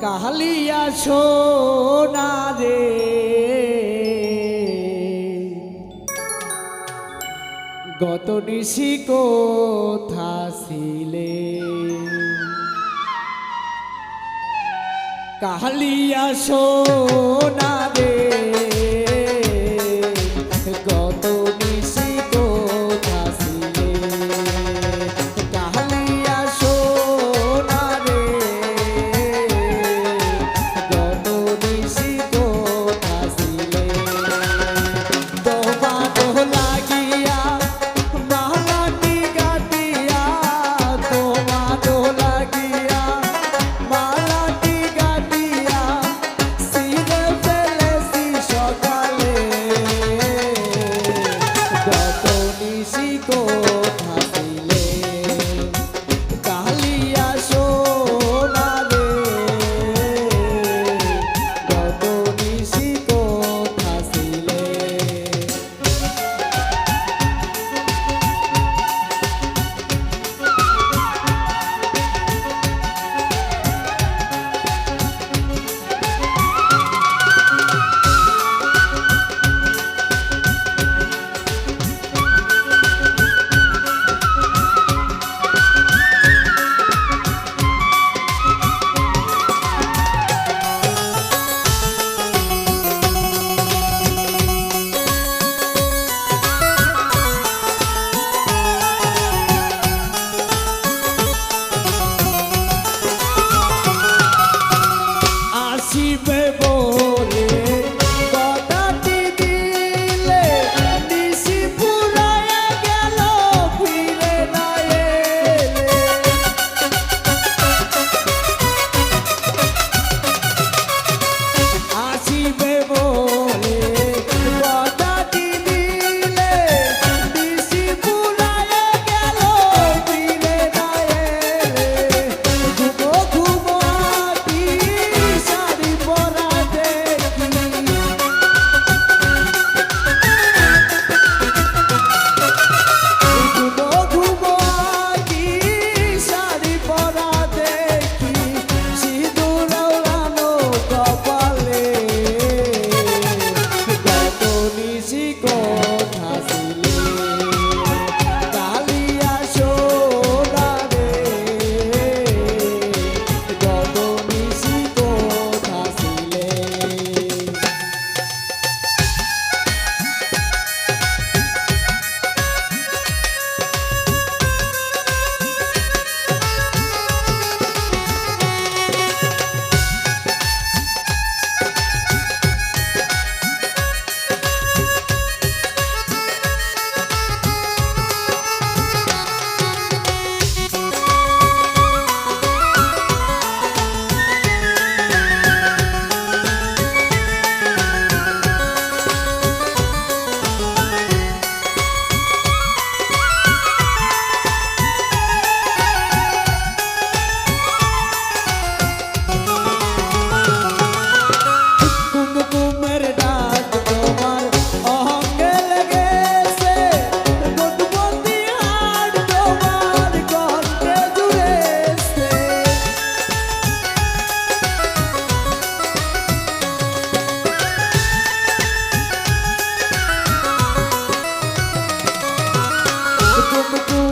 কালিয়া সোনা রে গত নিশি কোথা ছিলে? কাহালিয়া সোনা রে তো Thank you.